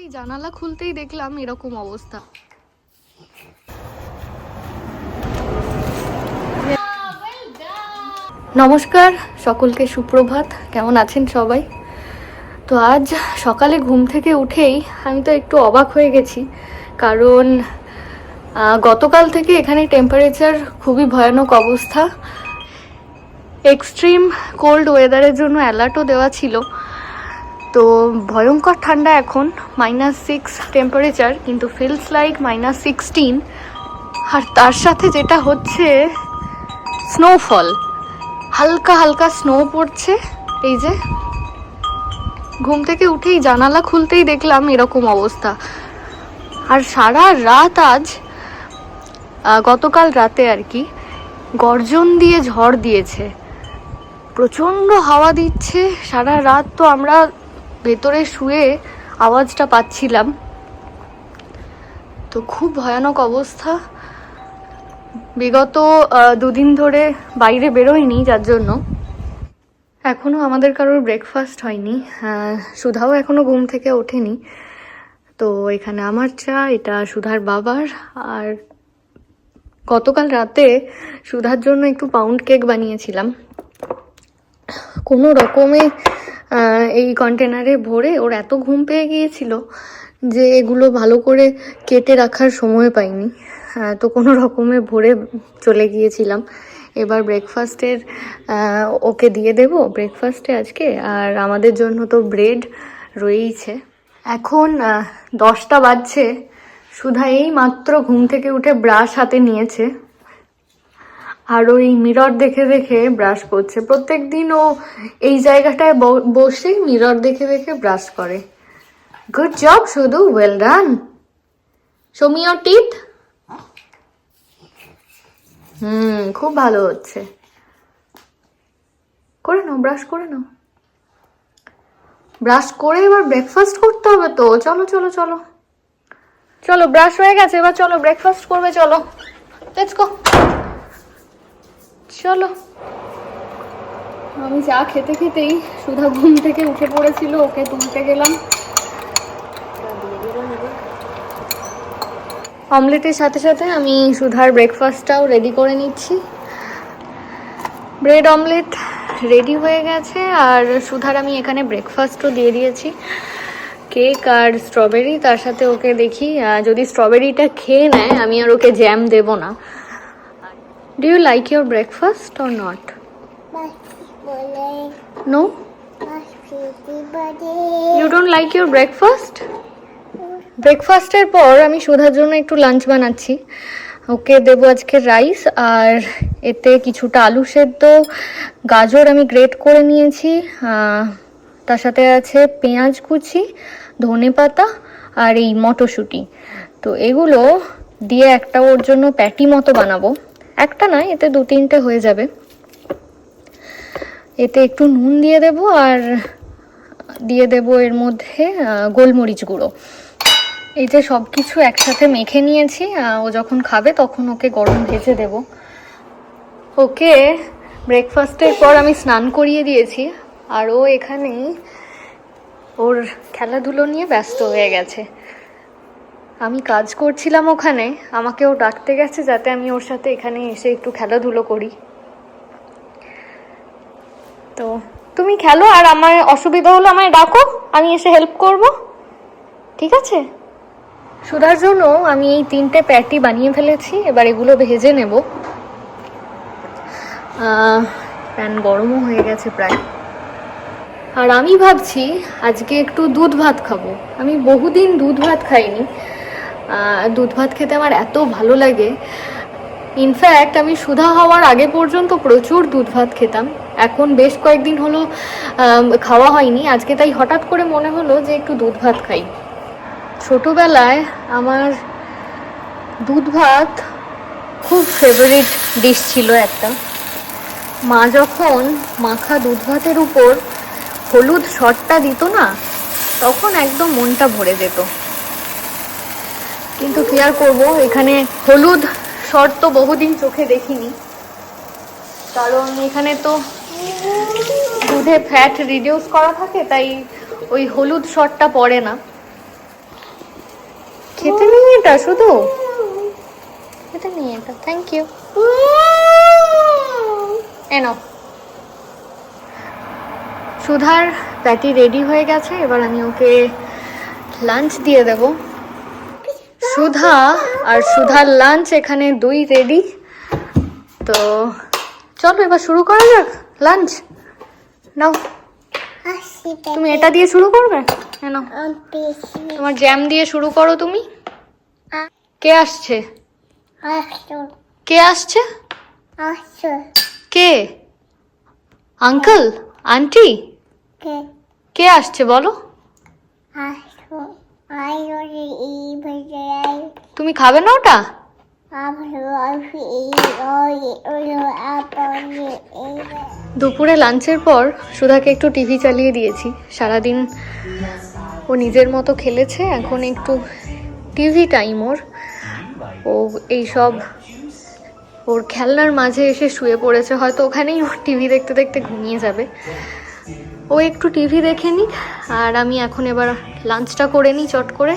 এই জানালা খুলতেই দেখলাম এরকম অবস্থা। নমস্কার সকলকে, সুপ্রভাত। কেমন আছেন সবাই? তো আজ সকালে ঘুম থেকে উঠেই আমি তো একটু অবাক হয়ে গেছি। কারণ গতকাল থেকে এখানে টেম্পারেচার খুবই ভয়ানক অবস্থা। এক্সট্রিম কোল্ড ওয়েদারের জন্য অ্যালার্টও দেওয়া ছিল। তো ভয়ঙ্কর ঠান্ডা এখন মাইনাস সিক্স টেম্পারেচার কিন্তু ফিলস লাইক মাইনাস সিক্সটিন আর তার সাথে যেটা হচ্ছে স্নোফল হালকা হালকা স্নো পড়ছে, এই যে। ঘুম থেকে উঠেই জানালা খুলতেই দেখলাম এরকম অবস্থা। আর সারা রাত আজ গতকাল রাতে আর কি, গর্জন দিয়ে ঝড় দিয়েছে। প্রচণ্ড হাওয়া দিচ্ছে, সারা রাত তো আমরা ভেতরে শুয়ে আওয়াজটা পাচ্ছিলাম। তো খুব ভয়ানক অবস্থা। বিগত দুদিন ধরে বাইরে বেরোয়নি, যার জন্য। এখনও আমাদের কারোর ব্রেকফাস্ট হয়নি। সুধাও এখনও ঘুম থেকে ওঠেনি। তো এখানে আমার চা, এটা সুধার বাবার। আর গতকাল রাতে সুধার জন্য একটু পাউন্ড কেক বানিয়েছিলাম। কোনো রকমে এই কন্টেনারে ভরে ওর এত ঘুম পেয়ে গিয়েছিল যে এগুলো ভালো করে কেটে রাখার সময় পাইনি। তো কোনো রকমে ভরে চলে গিয়েছিলাম। এবার ব্রেকফাস্টের ওকে দিয়ে দেব ব্রেকফাস্টে আজকে। আর আমাদের জন্য তো ব্রেড রয়েইছে। এখন দশটা বাজছে। সুধা এই মাত্র ঘুম থেকে উঠে ব্রাশ হাতে নিয়েছে। আর ওই মিরর দেখে দেখে ব্রাশ করছে। প্রত্যেক দিন ও এই জায়গাটায় বসে মিরর দেখে দেখে ব্রাশ করে। গুড জব শুধু well done show me your teeth hmm, খুব ভালো হচ্ছে। করে নাও ব্রাশ করে নাও। ব্রাশ করে এবার ব্রেকফাস্ট করতে হবে তো। চলো চলো চলো। চলো ব্রাশ হয়ে গেছে। এবার চলো ব্রেকফাস্ট করবে, চলো। লেটস গো চলো। আমি চা খেতে খেতেই সুধা ঘুম থেকে উঠে পড়েছিল, ওকে তুলতে গেলাম। অমলেটের সাথে সাথে আমি সুধার ব্রেকফাস্টটাও রেডি করে নিচ্ছি। ব্রেড অমলেট রেডি হয়ে গেছে, আর সুধার আমি এখানে ব্রেকফাস্টও দিয়ে দিয়েছি। কেক আর স্ট্রবেরি তার সাথে ওকে দেখি যদি স্ট্রবেরিটা খেয়ে নেয়, আমি আর ওকে জ্যাম দেবো না। Do you like your breakfast or not no you don't like your breakfast ব্রেকফাস্টের পর আমি সুধার জন্য একটু লাঞ্চ বানাচ্ছি। ওকে, দেবো আজকে রাইস আর এতে কিছুটা আলু সেদ্ধ, গাজর আমি গ্রেট করে নিয়েছি তার সাথে আছে পেঁয়াজ কুচি, ধনে পাতা আর এই মটরশুঁটি। তো এগুলো দিয়ে একটা ওর জন্য প্যাটি মতো বানাবো। একটা নয়, এতে দু তিনটে হয়ে যাবে। এতে একটু নুন দিয়ে দেব আর দিয়ে দেব এর মধ্যে গোলমরিচ গুঁড়ো। এই যে সব কিছু একসাথে মেখে নিয়েছি ও যখন খাবে তখন ওকে গরম ভেজে দেব। ওকে ব্রেকফাস্টের পর আমি স্নান করিয়ে দিয়েছি, আর ও এখানেই ওর খেলাধুলো নিয়ে ব্যস্ত হয়ে গেছে। আমি কাজ করছিলাম ওখানে আমাকে ও ডাকতে গেছে যাতে আমি ওর সাথে এখানে এসে একটু খেলাধুলো করি। তো, তুমি খেলো আর আমার অসুবিধা হলে আমায় ডাকো, আমি এসে হেল্প করব। ঠিক আছে? সুধার জন্য আমি এই তিনটে প্যাটি বানিয়ে ফেলেছি, এবার এগুলো ভেজে নেব। প্যান গরমও হয়ে গেছে প্রায়। আর আমি ভাবছি আজকে একটু দুধ ভাত খাব। আমি বহুদিন দুধ ভাত খাইনি দুধ ভাত খেতে আমার এত ভালো লাগে। ইনফ্যাক্ট আমি সুধা হওয়ার আগে পর্যন্ত প্রচুর দুধ ভাত খেতাম। এখন বেশ কয়েকদিন হলো খাওয়া হয়নি। আজকে তাই হঠাৎ করে মনে হলো যে একটু দুধ ভাত খাই। ছোটোবেলায় আমার দুধ ভাত খুব ফেভারিট ডিশ ছিল একটা। মা যখন মাখা দুধ ভাতের উপর হলুদ শটটা দিত না, তখন একদম মনটা ভরে যেত। কিন্তু কি আর করব? এখানে হলুদ শট তো বহুদিন চোখে দেখিনি। কারণ এখানে তো দুধে ফ্যাট রিডিউস করা থাকে, তাই ওই হলুদ শটটা পড়ে না। খেতে নেই এটা শুধু? খেতে নেই এটা থ্যাংক ইউ এনো সুধার প্যাটি রেডি হয়ে গেছে, এবার আমি ওকে লাঞ্চ দিয়ে দেব। সুধা আর সুধার লাঞ্চ এখানে দুই রেডি তো চলো এবার শুরু করা যাক লাঞ্চ নাও। তুমি এটা দিয়ে শুরু করবে? কেন তোমার জ্যাম দিয়ে শুরু করো তুমি। কে আসছে? কে আসছে? কে? আঙ্কেল আন্টি কে আসছে বলো? তুমি খাবে না ওটা? দুপুরে লাঞ্চের পর সুধাকে একটু টিভি চালিয়ে দিয়েছি। সারাদিন ও নিজের মতো খেলেছে এখন একটু টিভি টাইম ওর। ও এইসব ওর খেলনার মাঝে এসে শুয়ে পড়েছে হয়তো ওখানেই ওর টিভি দেখতে দেখতে ঘুমিয়ে যাবে। ও একটু টিভি দেখে নিক আর আমি এখন এবার লাঞ্চটা করে নিই চট করে।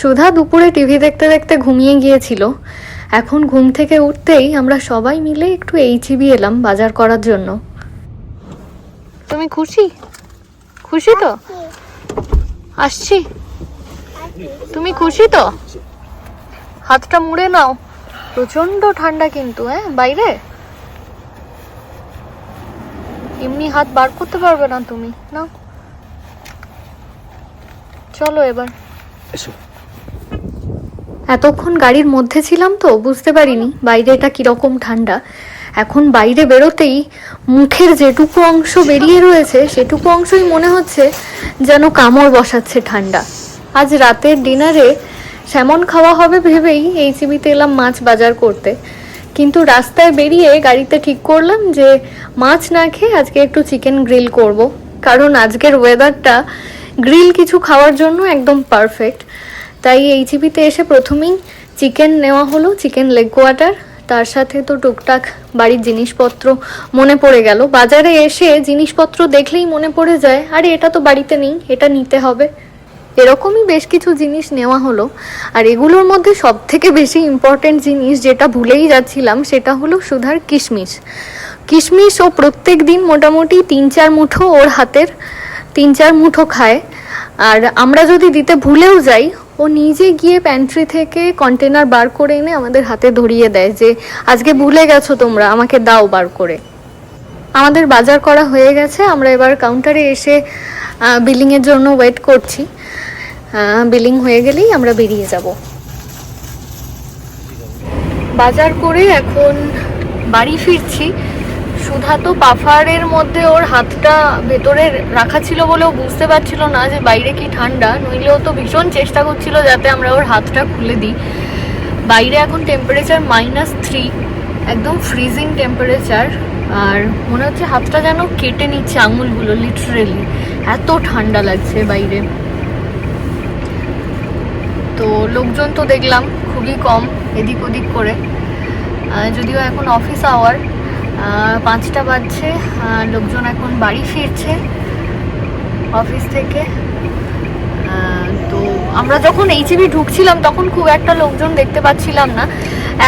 সুধা দুপুরে টিভি দেখতে দেখতে ঘুমিয়ে গিয়েছিল। এখন ঘুম থেকে উঠতেই আমরা সবাই মিলে একটু এইচিবি এলাম বাজার করার জন্য। তুমি খুশি? খুশি তো? আসছি। তুমি খুশি তো? হাতটা মুড়ে নাও। প্রচণ্ড ঠান্ডা কিন্তু হ্যাঁ বাইরে? এমনি হাত বার করতে পারবে না তুমি না? চলো এবার। এতক্ষণ গাড়ির মধ্যে ছিলাম তো বুঝতে পারিনি বাইরে এটা কীরকম ঠান্ডা। এখন বাইরে বেরোতেই মুখের যেটুকু অংশ বেরিয়ে রয়েছে সেটুকু অংশই মনে হচ্ছে যেন কামড় বসাচ্ছে ঠান্ডা। আজ রাতের ডিনারে স্যামন খাওয়া হবে ভেবেই এই চিবিতে এলাম মাছ বাজার করতে। কিন্তু রাস্তায় বেরিয়ে গাড়িতে ঠিক করলাম যে মাছ না খেয়ে আজকে একটু চিকেন গ্রিল করব। কারণ আজকের ওয়েদারটা গ্রিল কিছু খাওয়ার জন্য একদম পারফেক্ট তাই এই জিবিতে এসে প্রথমেই চিকেন নেওয়া হলো চিকেন লেগ কোয়াটার তার সাথে তো টুকটাক বাড়ির জিনিসপত্র মনে পড়ে গেল। বাজারে এসে জিনিসপত্র দেখলেই মনে পড়ে যায়, আরে এটা তো বাড়িতে নেই, এটা নিতে হবে। এরকমই বেশ কিছু জিনিস নেওয়া হলো। আর এগুলোর মধ্যে সব থেকে বেশি ইম্পর্টেন্ট জিনিস যেটা ভুলেই যাচ্ছিলাম, সেটা হলো সুধার কিশমিশ। কিশমিশ ও প্রত্যেক দিন মোটামুটি তিন চার মুঠো ওর হাতের তিন চার মুঠো খায়। আর আমরা যদি দিতে ভুলেও যাই, ও নিজে গিয়ে প্যান্ট্রি থেকে কন্টেনার বার করে এনে আমাদের হাতে ধরিয়ে দেয় যে, আজকে ভুলে গেছো তোমরা, আমাকে দাও বার করে। আমাদের বাজার করা হয়ে গেছে। আমরা এবার কাউন্টারে এসে বিলিংয়ের জন্য ওয়েট করছি। বিলিং হয়ে গেলেই আমরা বেরিয়ে যাব। বাজার করে এখন বাড়ি ফিরছি। সুধা তো পাফারের মধ্যে ওর হাতটা ভেতরে রাখা ছিল বলেও বুঝতে পারছিল না যে বাইরে কি ঠান্ডা নইলেও তো ভীষণ চেষ্টা করছিল যাতে আমরা ওর হাতটা খুলে দিই। বাইরে এখন টেম্পারেচার মাইনাস থ্রি একদম ফ্রিজিং টেম্পারেচার আর মনে হচ্ছে হাতটা যেন কেটে নিচ্ছে আঙুলগুলো লিটারেলি এত ঠান্ডা লাগছে বাইরে। তো লোকজন তো দেখলাম, খুবই কম, এদিক ওদিক করে। যদিও এখন অফিস আওয়ার পাঁচটা বাজছে লোকজন এখন বাড়ি ফিরছে অফিস থেকে। তো আমরা যখন এইচবি ঢুকছিলাম, তখন খুব একটা লোকজন দেখতে পাচ্ছিলাম না।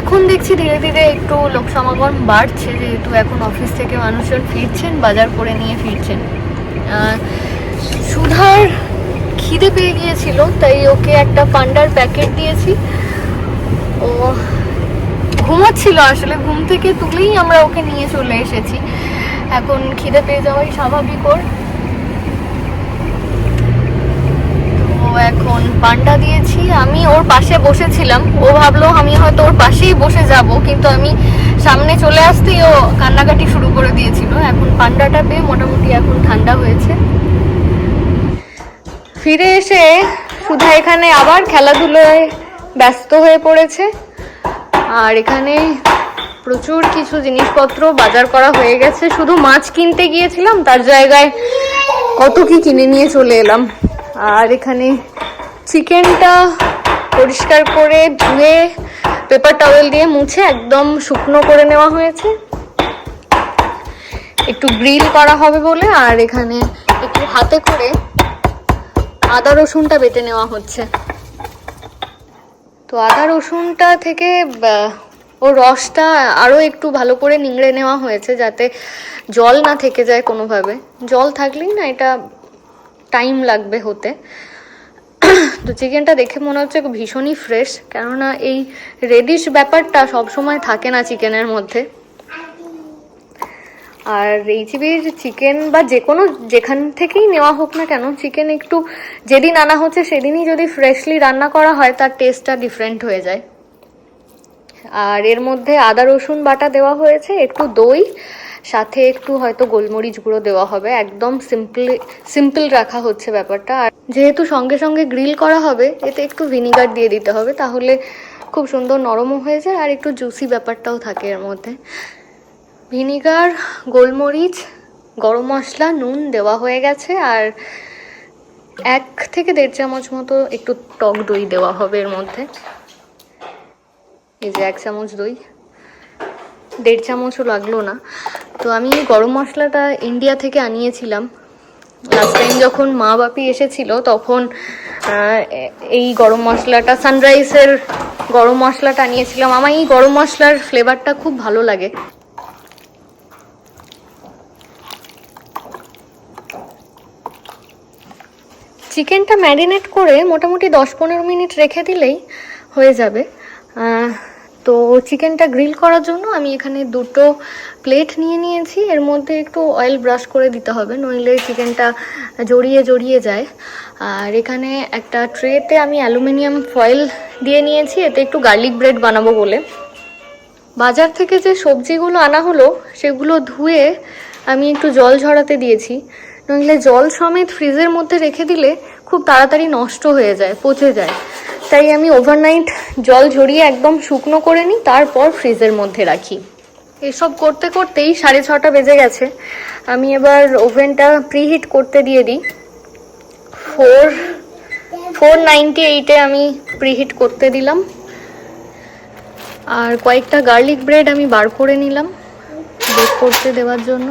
এখন দেখছি ধীরে ধীরে একটু লোক সমাগম বাড়ছে, যেহেতু এখন অফিস থেকে মানুষজন ফিরছেন, বাজার করে নিয়ে ফিরছেন। সুধার খিদে পেয়ে গিয়েছিল, তাই ওকে একটা পান্ডার প্যাকেট দিয়েছি। ও ঘুমাচ্ছিল আসলে, ঘুম থেকে তুলেই আমরা ওকে নিয়ে চলে এসেছি। এখন খিদে পেয়ে যাওয়াই স্বাভাবিক ওর। এখন পান্ডা দিয়েছি, আমি ওর পাশে বসেছিলাম। ও ভাবলো, আমি হয়তো ওর পাশেই বসে যাব। কিন্তু আমি সামনে চলে আসতেই ও কান্নাকাটি শুরু করে দিয়েছিল। এখন পান্ডাটা পেয়ে মোটামুটি এখন ঠান্ডা হয়েছে। ফিরে এসে সুধা এখানে আবার খেলাধুলোয় ব্যস্ত হয়ে পড়েছে। আর এখানে প্রচুর কিছু জিনিসপত্র বাজার করা হয়ে গেছে। শুধু মাছ কিনতে গিয়েছিলাম, তার জায়গায় কত কি কিনে নিয়ে চলে এলাম। আর এখানে চিকেনটা পরিষ্কার করে ধুয়ে, পেপার টাওয়েল দিয়ে মুছে একদম শুকনো করে নেওয়া হয়েছে। একটু গ্রিল করা হবে বলে, আর এখানে একটু হাতে করে আদা রসুনটা বেটে নেওয়া হচ্ছে। তো আদা রসুনটা থেকে ওর রসটা আরও একটু ভালো করে নিংড়ে নেওয়া হয়েছে যাতে জল না থেকে যায় কোনোভাবে। জল থাকলেই না এটা টাইম লাগবে হতে। তো চিকেনটা দেখে মনে হচ্ছে ভীষণই ফ্রেশ, কেননা এই রেডিশ ব্যাপারটা সবসময় থাকে না চিকেনের মধ্যে। আর এইচবির চিকেন বা যে কোনো যেখান থেকেই নেওয়া হোক না কেন, চিকেন একটু যেদিন আনা হচ্ছে সেদিনই যদি ফ্রেশলি রান্না করা হয়, তার টেস্টটা ডিফারেন্ট হয়ে যায়। আর এর মধ্যে আদা, রসুন বাটা দেওয়া হয়েছে, একটু দই, সাথে একটু হয়তো গোলমরিচ গুঁড়ো দেওয়া হবে। একদম সিম্পল সিম্পল রাখা হচ্ছে ব্যাপারটা। আর যেহেতু সঙ্গে সঙ্গে গ্রিল করা হবে, এতে একটু ভিনিগার দিয়ে দিতে হবে, তাহলে খুব সুন্দর নরমও হয়ে যায় আর একটু জুসি ব্যাপারটাও থাকে এর মধ্যে। ভিনিগার, গোলমরিচ, গরম মশলা, নুন দেওয়া হয়ে গেছে আর এক থেকে দেড় চামচ মতো একটু টক দই দেওয়া হবে এর মধ্যে। এই যে এক চামচ দই। দেড় চামচও লাগল না। তো আমি গরম মশলাটা ইন্ডিয়া থেকে আনিয়েছিলাম। লাস্ট টাইম যখন মা বাপি এসেছিল তখন এই গরম মশলাটা সানরাইসের গরম মশলাটা আনিয়েছিলাম। আমার এই গরম মশলার ফ্লেভারটা খুব ভালো লাগে। চিকেনটা ম্যারিনেট করে মোটামুটি দশ পনেরো মিনিট রেখে দিলেই হয়ে যাবে। তো চিকেনটা গ্রিল করার জন্য আমি এখানে দুটো প্লেট নিয়ে নিয়েছি। এর মধ্যে একটু অয়েল ব্রাশ করে দিতে হবে, নইলে চিকেনটা জড়িয়ে জড়িয়ে যায়। আর এখানে একটা ট্রেতে আমি অ্যালুমিনিয়াম ফয়েল দিয়ে নিয়েছি, এতে একটু গার্লিক ব্রেড বানাবো বলে। বাজার থেকে যে সবজিগুলো আনা হলো, সেগুলো ধুয়ে আমি একটু জল ঝরাতে দিয়েছি। নইলে জল সমেত ফ্রিজের মধ্যে রেখে দিলে খুব তাড়াতাড়ি নষ্ট হয়ে যায়, পচে যায়। তাই আমি ওভারনাইট জল ঝরিয়ে একদম শুকনো করে নিই, তারপর ফ্রিজের মধ্যে রাখি। এসব করতে করতেই সাড়ে ছটা বেজে গেছে। আমি এবার ওভেনটা প্রিহিট করতে দিয়ে দিই। ফোর ফোর নাইনটি এইটে আমি প্রিহিট করতে দিলাম। আর কয়েকটা গার্লিক ব্রেড আমি বার করে নিলাম বেক করতে দেওয়ার জন্য।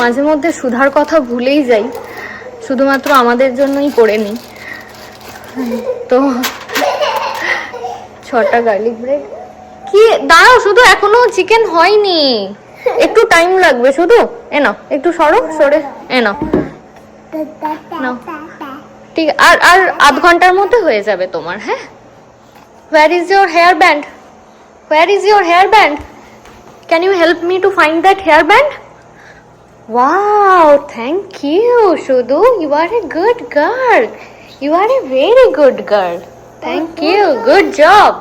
মাঝে মধ্যে সুধার কথা ভুলেই যাই। শুধুমাত্র আমাদের জন্যই করে নিই। তো, ছটা গার্লিক ব্রেড কি? দাঁড়াও, শুধু এখনও চিকেন হয়নি। একটু টাইম লাগবে, শুধু? এ নাও, একটু সরো, সরে, এ নাও। ঠিক, আর আর আধ ঘণ্টার মধ্যে হয়ে যাবে তোমার হ্যাঁ? Where is your hair band your is Where hair band can you help me to to that hair hairband? Wow, thank you, Shudu. You are a good girl. You are a very good girl. Thank you. Good job.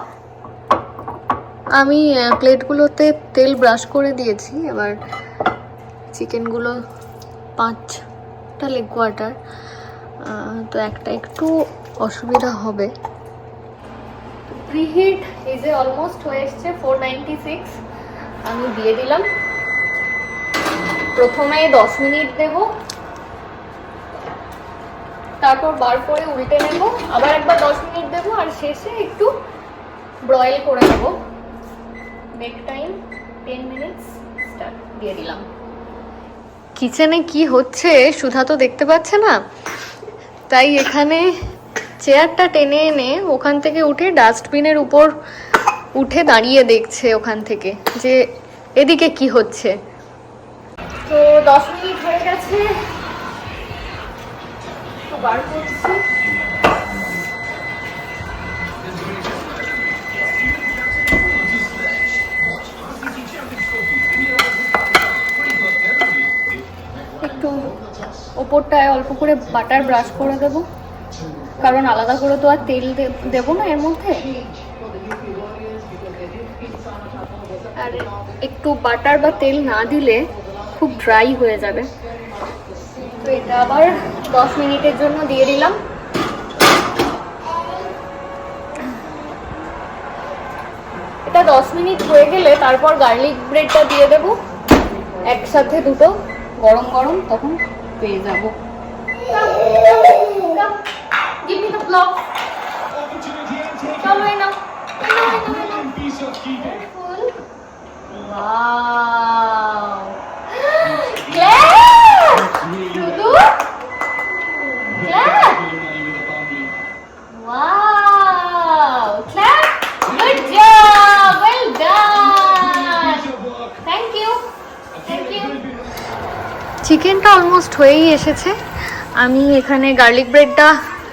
আমি প্লেটগুলোতে তেল brush করে দিয়েছি এবার চিকেনগুলো পাঁচটা leg quarter তো একটা একটু অসুবিধা হবে প্রিহিট এই যে অলমোস্ট হয়ে এসছে ফোর নাইনটি সিক্স আমি দিয়ে দিলাম প্রথমে দশ মিনিট দেব। তারপর বার করে উল্টে নেব। আবার একবার দশ মিনিট দেবো আর শেষে একটু ব্রয়েল করে নেব। Bake time ten minutes start দিয়ে দিলাম। কিচেনে কি হচ্ছে সুধা তো দেখতে পাচ্ছে না। তাই এখানে চেয়ারটা টেনে এনে ওখান থেকে উঠে ডাস্টবিনের উপর উঠে দাঁড়িয়ে দেখছে ওখান থেকে যে এদিকে কি হচ্ছে। তো দশ মিনিট হয়ে গেছে। একটু ওপরটায় অল্প করে বাটার ব্রাশ করে দেবো। কারণ আলাদা করে তো আর তেল দেবো না এর মধ্যে। আর একটু বাটার বা তেল না দিলে খুব ড্রাই হয়ে যাবে। তো এটা আবার দশ মিনিটের জন্য দিয়ে দিলাম। এটা দশ মিনিট হয়ে গেলে তারপর গার্লিক ব্রেডটা দিয়ে দেবো। একসাথে দুটো গরম গরম, তখন পেয়ে যাব. চলো এই নাও এই নাও, এই নাও, এই নাও। Full. Wow. Claire! Dudu? Claire! চিকেনটা অলমোস্ট হয়েই এসেছে। আমি এখানে গার্লিক ব্রেডটা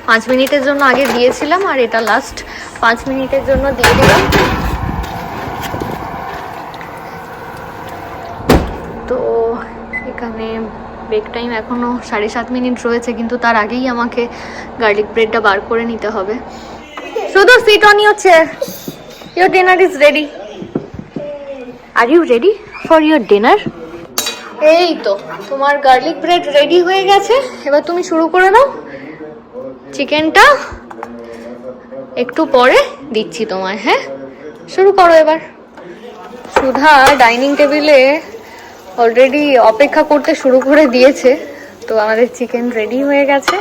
পাঁচ মিনিটের জন্য আগে দিয়েছিলাম আর এটা লাস্ট পাঁচ মিনিটের জন্য দিয়ে দিলাম। তো এখানে বেক টাইম এখনও সাড়ে সাত মিনিট রয়েছে, কিন্তু তার আগেই আমাকে গার্লিক ব্রেডটা বার করে নিতে হবে। শুধু sit on your chair your dinner is ready are you ready for your dinner এই তো তোমার গার্লিক ব্রেড রেডি হয়ে গেছে? এবার তুমি শুরু করে দাও চিকেনটা একটু পরে দিচ্ছি তোমায় হ্যাঁ? শুরু করো এবার। সুধা ডাইনিং টেবিলে অলরেডি অপেক্ষা করতে শুরু করে দিয়েছে। তো আমাদের চিকেন রেডি হয়ে গেছে।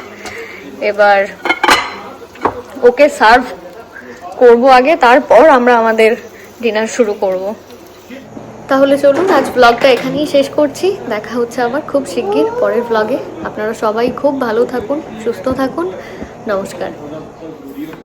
এবার ওকে সার্ভ করব আগে, তারপর আমরা আমাদের ডিনার শুরু করব। তাহলে চলুন, আজ ব্লগটা এখানেই শেষ করছি। দেখা হচ্ছে আবার খুব শিগগির পরের ব্লগে আপনারা সবাই খুব ভালো থাকুন, সুস্থ থাকুন। নমস্কার।